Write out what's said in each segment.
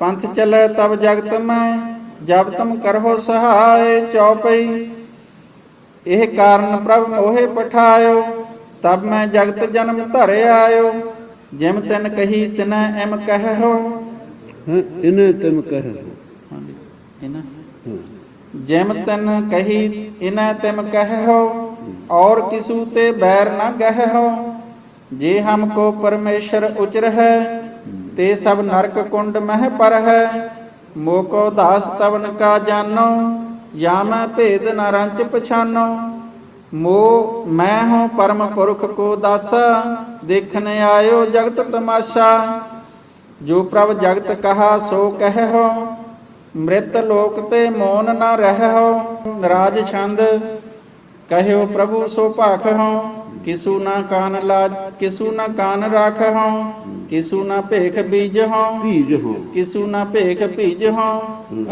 ਪੰਥ ਚਲੈ ਤਬ ਜਗਤ ਮੈਂ ਜਬ ਤੁਮ ਕਰਹੁ ਸਹਾਇ ਚਉਪਈ। ਇਹ ਕਾਰਨ ਪ੍ਰਭ ਮੋਹਿ ਪਠਾਇਓ ਤਬ ਮੈਂ ਜਗਤ ਜਨਮ ਧਰਿ ਆਇਓ। ਜਿਮ ਤਿਨ ਕਹੀ ਤਿਨੈ ਐਮ ਕਹਿਓ। ਹੈ ਇਹਨੇ ਤੈਨੂੰ ਕਹੇ ਹਾਂਜੀ ਇਹਨਾਂ ਜਿਮ ਤਨ ਕਹੀ ਇਨੈ ਤਿਮ ਕਹਿਓ ਔਰ ਕਿਸੂ ਤੇ ਬੈਰ ਨ ਗਹਿਓ। ਜੇ ਹਮ ਕੋ ਪਰਮੇਸ਼ਰ ਉਚਰ ਹੈ ਤੇ ਸਭ ਨਰਕ ਕੁੰਡ ਮਹਿ ਪਰ ਹੈ ਮੋਕੋ ਦਾਸ ਤਵਨ ਕਾ ਜਾਨੋ ਜਾਂ ਮੈਂ ਭੇਦ ਨ ਰੰਚ ਪਛਾਨੋ। ਮੋ, ਮੈਂ ਹੂੰ ਪਰਮ ਪੁਰਖ ਕੋ ਦਾਸਾ ਦੇਖਣ ਆਇਓ ਜਗਤ ਤਮਾਸ਼ਾ। ਜੋ ਪ੍ਰਭ ਜਗਤ ਕਹਾ ਸੋ ਕਹਿਓ ਮ੍ਰਿਤ ਲੋਕ ਤੇ ਮੌਨ ਨਾ ਰਹਿਓ ਨਰਾਜ ਛੰਦ, ਕਹਿਓ ਪ੍ਰਭੂ ਸੋ ਭਾਖਹੁ ਕਿਸੂ ਨਾ ਕਾਨ ਲਾਜ ਕਿਸੂ ਨਾ ਕਾਨ ਰਾਖਹੁ ਕਿਸੂ ਨਾ ਭੇਖ ਬੀਜਹੁ ਭੀਜ ਹੋ ਕਿਸੂ ਨਾ ਭੇਖ ਭੀਜਹੁ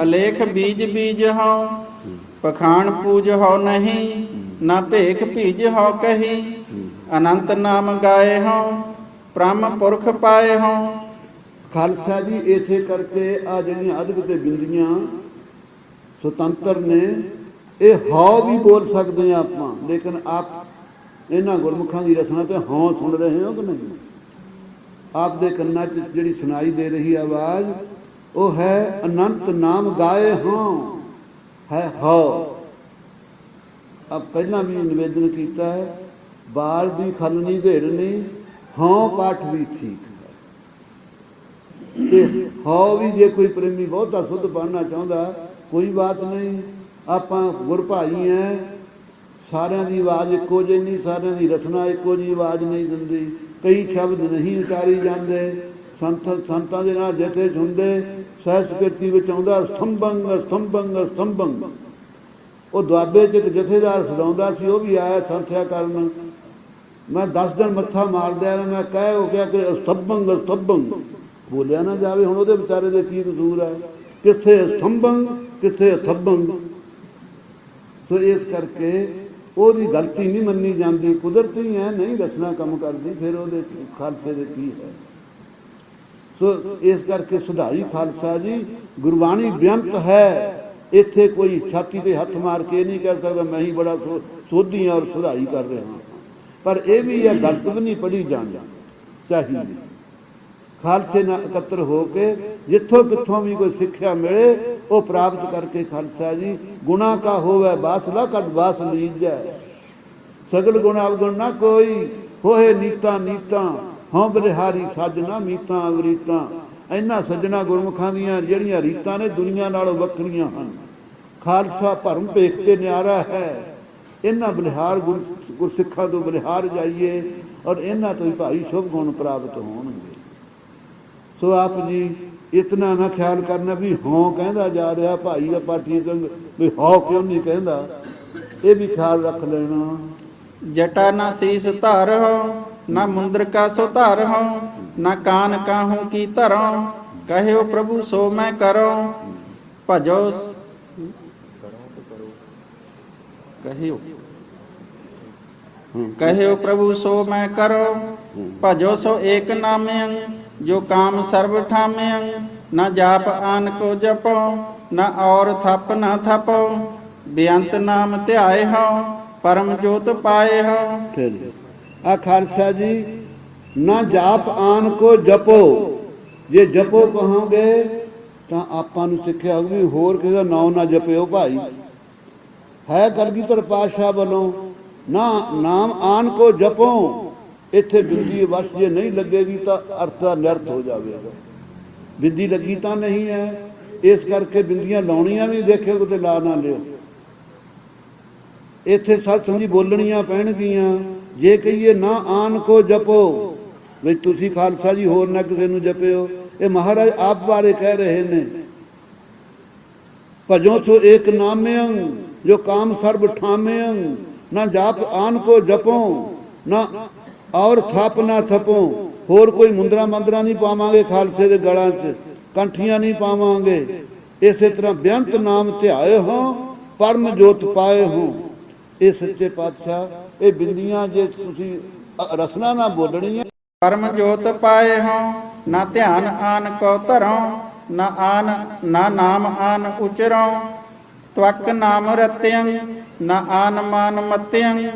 ਅਲੇਖ ਬੀਜ ਬੀਜਹੁ ਪਖਾਨ ਪੂਜਹੁ ਨਹੀਂ ਨਾ ਭੇਖ ਭੀਜਹੁ ਕਹੀ ਅਨੰਤ ਨਾਮ ਗਾਏਹੁ ਬ੍ਰਹਮ ਪੁਰਖ ਪਾਏਹੁ ਖਾਲਸਾ ਜੀ ਇਸੇ ਕਰਕੇ ਆ ਜਿਹੜੀਆਂ ਅਦਬ ਤੇ ਬਿੰਦੀਆਂ ਸੁਤੰਤਰ ਨੇ ਇਹ ਹਉ ਵੀ ਬੋਲ ਸਕਦੇ ਆ ਆਪਾਂ ਲੇਕਿਨ ਆਪ ਇਹਨਾਂ ਗੁਰਮੁਖਾਂ ਦੀ ਰਸਨਾ ਤੇ ਹਾਂ ਸੁਣ ਰਹੇ ਹੋ ਕਿ ਨਹੀਂ? ਆਪ ਦੇ ਕੰਨਾਂ 'ਚ ਜਿਹੜੀ ਸੁਣਾਈ ਦੇ ਰਹੀ ਆਵਾਜ਼, ਉਹ ਹੈ ਅਨੰਤ ਨਾਮ ਗਾਏ ਹਾਂ, ਹੈ ਹਉ ਅਬ ਪਹਿਲਾਂ ਵੀ ਨਿਵੇਦਨ ਕੀਤਾ ਹੈ, ਬਾਲ ਦੀ ਖਲਨੀ ਘੇੜਨੀ ਹਉ ਪਾਠ ਵੀ ਠੀਕ ਹੈ। ਤੇ ਹਉ ਵੀ ਜੇ ਕੋਈ ਪ੍ਰੇਮੀ ਬਹੁਤਾ ਸੁਧ ਬਣਨਾ ਚਾਹੁੰਦਾ, ਕੋਈ ਬਾਤ ਨਹੀਂ, ਆਪਾਂ ਗੁਰ ਭਾਈ ਐ ਸਾਰਿਆਂ ਦੀ ਆਵਾਜ਼ ਇੱਕੋ ਜਿਹੀ ਨਹੀਂ, ਸਾਰਿਆਂ ਦੀ ਰਚਨਾ ਇੱਕੋ ਜਿਹੀ ਆਵਾਜ਼ ਨਹੀਂ ਦਿੰਦੀ। ਕਈ ਸ਼ਬਦ ਨਹੀਂ ਉਚਾਰੀ ਜਾਂਦੇ। ਸੰਤ, ਸੰਤਾਂ ਦੇ ਨਾਲ ਜਿੱਥੇ ਸੁਣਦੇ। ਸਹਿਸਕ੍ਰਿਤੀ ਵਿੱਚ ਆਉਂਦਾ ਸਤੰਭੰਗ ਸਤੰਭੰਗ ਸਤੰਭੰਗ ਉਹ ਦੁਆਬੇ ਚ ਇੱਕ ਜਥੇਦਾਰ ਸਦਾਉਂਦਾ ਸੀ, ਉਹ ਵੀ ਆਇਆ ਸੰਥਿਆ ਕਰਨ। ਮੈਂ 10 ਦਿਨ ਮੱਥਾ ਮਾਰਦਿਆ ਨਾ ਮੈਂ ਕਹਿ ਹੋ ਗਿਆ ਕਿ ਸਤੰਭੰਗ ਸਤੰਭੰਗ ਬੋਲਿਆ ਨਾ ਜਾਵੇ, ਹੁਣ ਉਹਦੇ ਵਿਚਾਰੇ ਦੇ ਕੀ ਕਸੂਰ ਹੈ? ਕਿੱਥੇ ਸਤੰਭੰਗ ਕਿੱਥੇ ਥੰਬੰਗ ਸੋ ਇਸ ਕਰਕੇ ਉਹਦੀ ਗਲਤੀ ਨਹੀਂ ਮੰਨੀ ਜਾਂਦੀ, ਕੁਦਰਤੀ ਹੈ ਨਹੀਂ ਦੱਸਣਾ ਕੰਮ ਕਰਦੀ, ਫਿਰ ਉਹਦੇ ਖਾਲਸੇ ਦੇ ਕੀ ਹੈ? ਸੋ ਇਸ ਕਰਕੇ ਸੁਧਾਈ ਖਾਲਸਾ ਜੀ, ਗੁਰਬਾਣੀ ਬੇਅੰਤ ਹੈ। ਇੱਥੇ ਕੋਈ ਛਾਤੀ ਤੇ ਹੱਥ ਮਾਰ ਕੇ ਨਹੀਂ ਕਹਿ ਸਕਦਾ, ਮੈਂ ਹੀ ਬੜਾ ਸੋ- ਸੋਧੀ ਹਾਂ ਔਰ ਸੁਧਾਈ ਕਰ ਰਿਹਾ ਹਾਂ। ਪਰ ਇਹ ਵੀ ਇਹ ਗਲਤ ਵੀ ਨਹੀਂ ਪੜੀ ਜਾਣੀ ਚਾਹੀਦੀ ਖਾਲਸੇ ਨਾਲ ਇਕੱਤਰ ਹੋ ਕੇ ਜਿੱਥੋਂ ਕਿੱਥੋਂ ਵੀ ਕੋਈ ਸਿੱਖਿਆ ਮਿਲੇ ਉਹ ਪ੍ਰਾਪਤ ਕਰਕੇ ਖਾਲਸਾ ਜੀ ਗੁਨਾ ਕਾ ਹੋਵੇ ਬਾਸਲਾ ਕਟ ਬਾਸ ਲੀਜੈ। ਸਗਲ ਗੁਣ ਅਵਗੁਣ ਨਾ ਕੋਈ, ਹੋਏ ਨੀਤਾ ਨੀਤਾ, ਹਉ ਬਰਿਹਾਰੀ ਸਾਜਣਾ ਮੀਤਾਂ ਅਵਰੀਤਾਂ। ਇਹਨਾਂ ਸੱਜਣਾ ਗੁਰਮੁਖਾਂ ਦੀਆਂ ਜਿਹੜੀਆਂ ਰੀਤਾਂ ਨੇ, ਦੁਨੀਆ ਨਾਲੋਂ ਵੱਖਰੀਆਂ ਹਨ। ਖਾਲਸਾ ਭਰਮ ਭੇਖ ਤੇ ਨਿਆਰਾ ਹੈ। ਇਹਨਾਂ ਬਲਿਹਾਰ ਗੁਰ, ਗੁਰਸਿੱਖਾਂ ਤੋਂ ਬਲਿਹਾਰ ਜਾਈਏ ਔਰ ਇਹਨਾਂ ਤੋਂ ਹੀ ਭਾਈ ਸ਼ੁਭ ਗੁਣ ਪ੍ਰਾਪਤ ਹੋਣਗੇ। ਸੋ ਆਪ ਜੀ ਇਤਨਾ ਨਾ ਖਿਆਲ ਕਰਨਾ ਵੀ ਹਾਂ ਕਹਿੰਦਾ ਜਾ ਰਿਹਾ ਭਾਈ ਦਾ ਪਾਠੀ ਸਿੰਘ ਵੀ ਹਾਂ ਕਿਉਂ ਨਹੀਂ ਕਹਿੰਦਾ? ਇਹ ਵੀ ਖਿਆਲ ਰੱਖ ਲੈਣਾ। ਜਟਾ ਨਾ ਸੀਸ ਧਰਹੁ ਨਾ ਮੁੰਦਰ ਕਾ ਸੋ ਧਰਹੁ ਨਾ ਕਾਨ ਕਾਹੂ ਕੀ ਧਰਉ ਕਹਿਓ ਪ੍ਰਭੂ ਸੋ ਮੈਂ ਕਰੋ ਭਜੋ ਕਹਿਓ। ਕਹਿਓ ਪ੍ਰਭੂ ਸੋ ਮੈਂ ਕਰੋ ਭਜੋ ਸੋ ਏਕ ਨਾਮਯੰ ਜੋ ਕਾਮ ਸਰਬ ਠਾਮਯੰ ਨਾ ਜਾਪ ਆਨ ਕੋ ਜਪੋ, ਨਾ ਔਰ ਥਪ ਨਾ ਥਪੋ, ਬੇਅੰਤ ਨਾਮ ਧਿਆਏ ਹੋ, ਪਰਮ ਜੋਤ ਪਾਏ ਹੋ। ਆ ਖਾਲਸਾ ਜੀ, ਨਾ ਜਾਪ ਆਨ ਕੋ ਜਪੋ। ਜੇ ਜਪੋ ਕਹੋਗੇ, ਤਾਂ ਆਪਾਂ ਨੂੰ ਸਿੱਖਿਆ ਹੋਊਗੀ, ਹੋਰ ਕਿਸੇ ਦਾ ਨਾਮ ਨਾ ਜਪਿਓ ਭਾਈ। ਹੈ ਕਲਗੀਧਰ ਪਾਤਸ਼ਾਹ ਵੱਲੋਂ, ਨਾ ਨਾਮ ਆਨ ਕੋ ਜਪੋ। ਇੱਥੇ ਬਿੰਦੀ ਵਸ ਜੇ ਨਹੀਂ ਲੱਗੇਗੀ ਤਾਂ ਅਰਥ ਦਾ ਨਿਰਥ ਹੋ ਜਾਵੇਗਾ। ਬਿੰਦੀ ਲੱਗੀ ਤਾਂ ਨਹੀਂ ਹੈ, ਇਸ ਕਰਕੇ ਬਿੰਦੀਆਂ ਲਾਉਣੀਆਂ ਵੀ ਦੇਖਿਓ ਕਿਤੇ ਲਾ ਨਾ ਲਿਓ। ਇੱਥੇ ਸਤਸੰਗ ਜੀ ਬੋਲਣੀਆਂ ਪੈਣਗੀਆਂ, ਜੇ ਕਹੀਏ ਨਾ ਆਨ ਕੋ ਜਪੋ, ਵੀ ਤੁਸੀਂ ਖਾਲਸਾ ਜੀ ਹੋਰ ਨਾ ਕਿਸੇ ਨੂੰ ਜਪਿਓ। ਇਹ ਮਹਾਰਾਜ ਆਪ ਬਾਰੇ ਕਹਿ ਰਹੇ ਨੇ। ਭਜੋ ਸੋ ਏਕ ਨਾਮਿਆਂ ਜੋ ਕਾਮ ਸਰਬ ਠਾਮਯੰ, ਨਾ ਜਾਪ ਆਨ ਕੋ ਜਪੋ, ਨਾ ਔਰ ਥਾਪ ਨਾ ਥਪੋ। ਹੋਰ ਕੋਈ ਮੁੰਦਰਾ ਮੰਦਰਾ ਨਹੀਂ ਪਾਵਾਂਗੇ ਖਾਲਸੇ ਦੇ ਗਲਾਂ 'ਚ, ਕੰਠੀਆਂ ਨਹੀਂ ਪਾਵਾਂਗੇ। ਇਸੇ ਤਰ੍ਹਾਂ ਬੇਅੰਤ ਨਾਮ ਧਿਆਏ ਹੋ, ਪਰਮ ਜੋਤ ਪਾਏ ਹੋ। ਇਹ ਸੱਚੇ ਪਾਤਸ਼ਾਹ, ਇਹ ਬਿੰਦੀਆਂ ਜੇ ਤੁਸੀਂ ਰਸਨਾ ਨਾ ਬੋਲਣੀਆਂ। ਪਰਮ ਜੋਤ ਪਾਏ ਹੋ, ਨਾ ਧਿਆਨ ਆਨ ਕੋ ਧਰੋ, ਨਾ ਆਨ, ਨਾ ਨਾਮ ਆਨ ਉਚਰਉ ਤਵਕ ਨਾਮ ਰਤਿਅੰ, ਨਾ ਆਨ ਮਾਨ ਮਤਿਅੰ,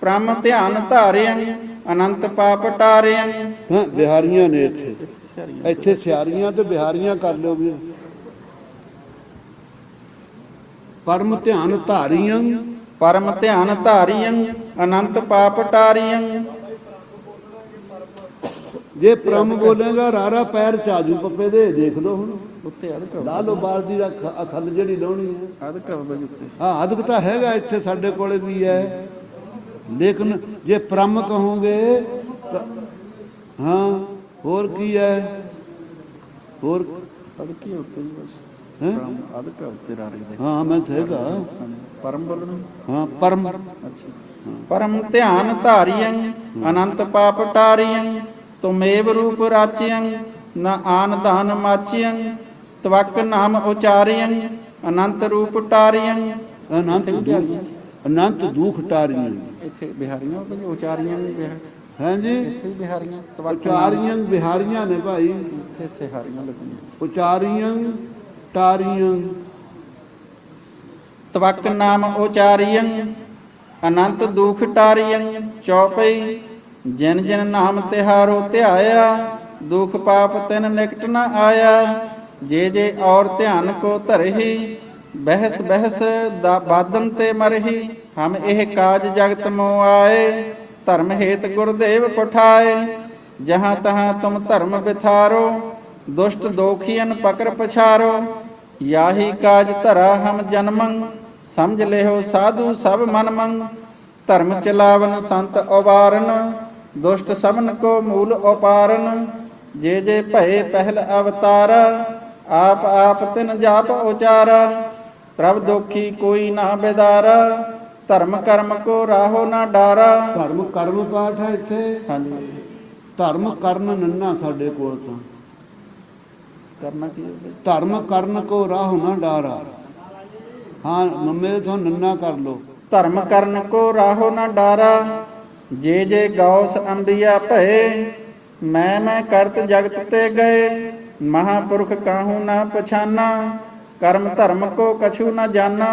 ਪ੍ਰਮ ਧਿਆਨ ਧਾਰਿਅੰ। ਅਨੰਤ ਪਾਪ ਟਾਰਿਅੰ। ਹਾਂ ਬਿਹਾਰੀਆਂ ਨੇ ਇੱਥੇ। ਇੱਥੇ ਸਿਆਰੀਆਂ ਤੇ ਬਿਹਾਰੀਆਂ ਕਰ ਲਿਓ ਵੀ। ਪਰਮ ਧਿਆਨ ਧਾਰੀਆਂ। ਪਰਮ ਧਿਆਨ ਧਾਰਿਅੰ ਅਨੰਤ ਪਾਪ ਟਾਰਿਅੰ। ਜੇ ਪ੍ਰਮ ਬੋਲੇਗਾ ਰਾਰਾ ਪੈਰ ਚਾਜੂ ਪੱਪੇ ਦੇ ਦੇਖ ਲਓ ਹੁਣ। ਉੱਤੇ ਅਦਕ ਲਾ ਲਓ ਬਾਹਰ ਦੀ ਅਖੰਡ ਜਿਹੜੀ ਲਾਉਣੀ ਹੈ। ਅਦਕ ਬਜ ਉੱਤੇ। ਹਾਂ ਅਦਕ ਤਾਂ ਹੈਗਾ ਇੱਥੇ ਸਾਡੇ ਕੋਲੇ ਵੀ ਹੈ। ਲੇਕਿਨ ਜੇ ਪ੍ਰਮ ਕਹੋਗੇ ਹਾਂ ਹੋਰ ਕੀ ਹੈ? ਹੋਰ ਅਦਕ ਹੀ ਉੱਤੇ ਹੀ ਬਸ? ਹੈ? ਅਦਕ ਉੱਤੇ ਰਾਰੀ ਦੇ ਹਾਂ ਮੈਂ ਹੈਗਾ। ਪਰਮ ਬੋਲਣ? ਹਾਂ ਪਰਮ। ਅੱਛਾ। ਪਰਮ ਧਿਆਨ ਧਾਰਿਯੰ ਅਨੰਤ ਪਾਪ ਟਾਰਿਯੰ ਤੁਮੇਵ ਰੂਪ ਰਾਚਿਯੰ ਨ ਆਨ ਦਾਨ ਮਾਚਿਯੰ ਤਵਕ ਨਾਮ ਉਚਾਰਿਯੰ ਅਨੰਤ ਰੂਪ ਟਾਰਿਯੰ ਅਨੰਤ ਅਨੰਤ ਦੁਖ ਟਾਰੀਆਂ ਇੱਥੇ ਬਿਹਾਰੀਆਂ ਵੀ ਉਚਾਰੀਆਂ ਵੀ ਬਿਹਾਰ ਹਾਂਜੀ। ਇੱਥੇ ਬਿਹਾਰੀਆਂ ਤਵਕ ਉਚਾਰੀਆਂ ਬਿਹਾਰੀਆਂ ਨੇ ਭਾਈ। ਇੱਥੇ ਸਿਹਾਰੀਆਂ ਲੱਗੀਆਂ ਉਚਾਰੀਆਂ ਟਾਰੀਆਂ ਤਵਕ ਨਾਮ ਉਚਾਰਿਯੰ ਅਨੰਤ ਦੁਖ ਟਾਰਿਯੰ ਚੌਪਈ। ਜਿਨ ਜਿਨ ਨਾਮ ਤਿਹਾਰੋ ਧਿਆਇਆ ਦੁਖ ਪਾਪ ਤਿਨ ਨਿਕਟ ਨ ਆਇਆ। ਜੇ ਜੇ ਔਰ ਧਿਆਨ ਕੋ ਧਰਹੀ ਬਹਿਸ ਬਹਿਸ ਦਾ ਬਾਦਮ ਤੇ ਮਰਹੀ, ਹਮ ਇਹ ਕਾਜ ਜਗਤ ਮੋ ਆਏ, ਧਰਮ ਹੇਤ ਗੁਰਦੇਵ ਪਠਾਏ। ਜਹਾਂ ਤਹਾਂ ਤੁਮ ਧਰਮ ਬਿਥਾਰੋ, ਦੁਸ਼ਟ ਦੋਖੀਨ ਪਕਰ ਪਛਾਰੋ। ਯਾਹੀ ਕਾਜ ਧਰਾ ਹਮ ਜਨਮੰ, ਸਮਝ ਲਿਓ ਸਾਧੂ ਸਭ ਮਨਮੰਗ ਧਰਮ ਚਲਾਵਨ ਸੰਤ ਉਬਾਰਨ ਦੁਸ਼ਟ ਸਭਨ ਕੋ ਮੂਲ ਉਪਾਰਨ। ਜੇ ਜੇ ਭਏ ਪਹਿਲ ਅਵਤਾਰ, ਆਪ ਆਪ ਤਿਨ ਜਾਪ ਉਚਾਰਾ। ਪ੍ਰਭ ਦੋਖੀ ਕੋਈ ਨਾ ਬਿਦਾਰਾ ਧਰਮ ਕਰਮ ਕੋ ਰਾਹੋ ਨਾ ਡਾਰਾ। ਧਰਮ ਕਰਮ ਪਾਠ ਹੈ ਇੱਥੇ। ਹਾਂਜੀ। ਧਰਮ ਕਰਨ ਨੰਨਾ ਸਾਡੇ ਕੋਲ ਤਾਂ। ਕਰਨਾ ਕੀ? ਧਰਮ ਕਰਨ ਕੋ ਰਾਹ ਨਾ ਡਾਰਾ। ਹਾਂ ਮੰਮੇ ਤੋਂ ਨੰਨਾ ਕਰ ਲੋ ਧਰਮ ਕਰਨ ਕੋ ਰਾਹੋ ਨਾ ਡਾਰਾ ਜੇ ਜੇ ਗੌਸ ਅੰਬਿਆ ਭਏ ਮੈਂ ਮੈਂ ਕਰਤ ਜਗਤ ਤੇ ਗਏ ਮਹਾਪੁਰਖ ਕਾਹੂ ਨਾ ਪਛਾਨਾ। ਕਰਮ ਧਰਮ ਕੋ ਕਛੂ ਨਾ ਜਾਣਾ